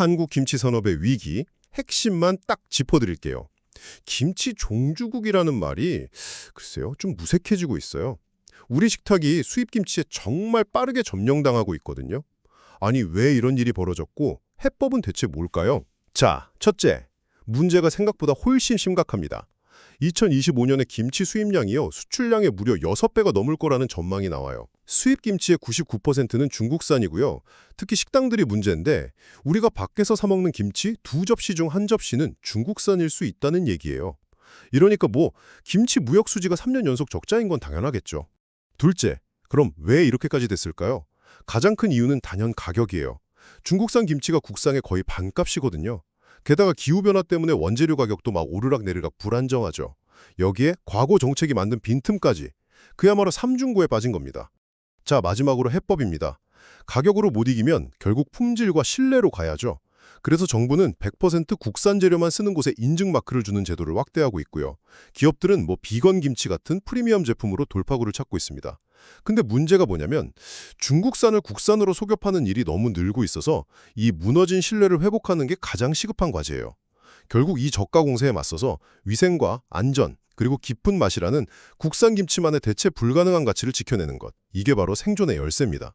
한국 김치 산업의 위기, 핵심만 딱 짚어드릴게요. 김치 종주국이라는 말이 글쎄요, 좀 무색해지고 있어요. 우리 식탁이 수입 김치에 정말 빠르게 점령당하고 있거든요. 아니, 왜 이런 일이 벌어졌고 해법은 대체 뭘까요? 자, 첫째, 문제가 생각보다 훨씬 심각합니다. 2025년에 김치 수입량이요, 수출량의 무려 6배가 넘을 거라는 전망이 나와요. 수입 김치의 99%는 중국산이고요. 특히 식당들이 문제인데 우리가 밖에서 사 먹는 김치 두 접시 중 한 접시는 중국산일 수 있다는 얘기예요. 이러니까 뭐 김치 무역 수지가 3년 연속 적자인 건 당연하겠죠. 둘째, 그럼 왜 이렇게까지 됐을까요? 가장 큰 이유는 단연 가격이에요. 중국산 김치가 국산의 거의 반값이거든요. 게다가 기후변화 때문에 원재료 가격도 막 오르락내리락 불안정하죠. 여기에 과거 정책이 만든 빈틈까지 그야말로 삼중고에 빠진 겁니다. 자, 마지막으로 해법입니다. 가격으로 못 이기면 결국 품질과 신뢰로 가야죠. 그래서 정부는 100% 국산 재료만 쓰는 곳에 인증 마크를 주는 제도를 확대하고 있고요. 기업들은 뭐 비건 김치 같은 프리미엄 제품으로 돌파구를 찾고 있습니다. 근데 문제가 뭐냐면 중국산을 국산으로 속여 파는 일이 너무 늘고 있어서 이 무너진 신뢰를 회복하는 게 가장 시급한 과제예요. 결국 이 저가 공세에 맞서서 위생과 안전 그리고 깊은 맛이라는 국산 김치만의 대체 불가능한 가치를 지켜내는 것. 이게 바로 생존의 열쇠입니다.